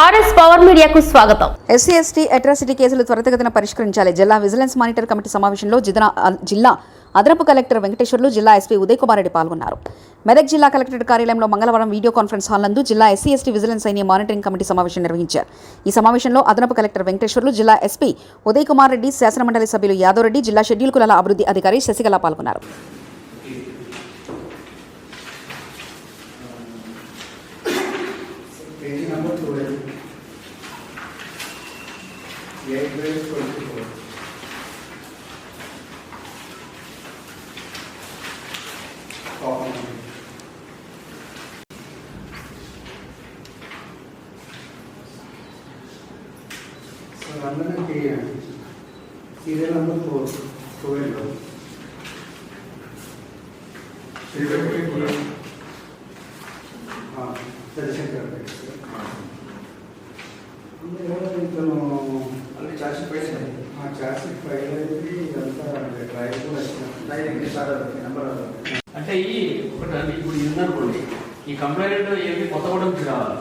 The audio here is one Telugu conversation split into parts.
ఆర్ఎస్ పవర్ మీడియాకు స్వాగతం. ఎస్సీ ఎస్టీ అట్రాసిటీ కేసులు త్వరితగతిన పరిష్కరించాలి. జిల్లా విజిలెన్స్ మానిటర్ కమిటీ సమావేశంలో జిల్లా జిల్లా అదనపు కలెక్టర్ వెంకటేశ్వర్లు జిల్లా ఎస్పీ ఉదయ్ కుమార్ రెడ్డి పాల్గొన్నారు. మెదక్ జిల్లా కలెక్టరేట్ కార్యాలయంలో మంగళవారం వీడియో కాన్ఫరెన్స్ హాల్ నందు జిల్లా ఎస్సీ ఎస్టీ విజిలెన్స్ సైన్య మానిటరింగ్ కమిటీ సమావేశం నిర్వహించారు. ఈ సమావేశంలో అదనపు కలెక్టర్ వెంకటేశ్వర్లు జిల్లా ఎస్పీ ఉదయ్ కుమార్ రెడ్డి శాసనమండలి సభ్యులు యాదవ్ రెడ్డి జిల్లా షెడ్యూల్ కులాల అభివృద్ధి అధికారి శశికళ పాల్గొన్నారు. 1 12. 8 by 24. Copy. So, number 9, serial number 4, 12. Shri व्यक्ति हाँ दर्शन कर रहे हैं ఇతను చార్జ్ ఆ ఫైల్ ఇదంతా కూడా నెంబర్ అంటే ఈ ఒకటి ఇప్పుడు ఇది ఉందనుకోండి ఈ కంప్లైంట్ ఏమి కొత్తగూడెం నుంచి రావాలి.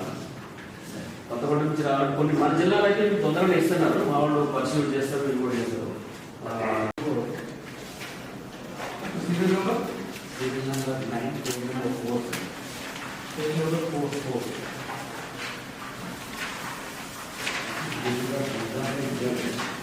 కొత్తగూడెం నుంచి రావాలి. కొన్ని మన జిల్లాలో అయితే మీకు తొందరగా ఇస్తున్నారు. మా వాళ్ళు పరిశీలన చేస్తారు మీరు కూడా చేస్తారు. ఆ, serial number? Nine four. Four four. सुविधा सुविधा है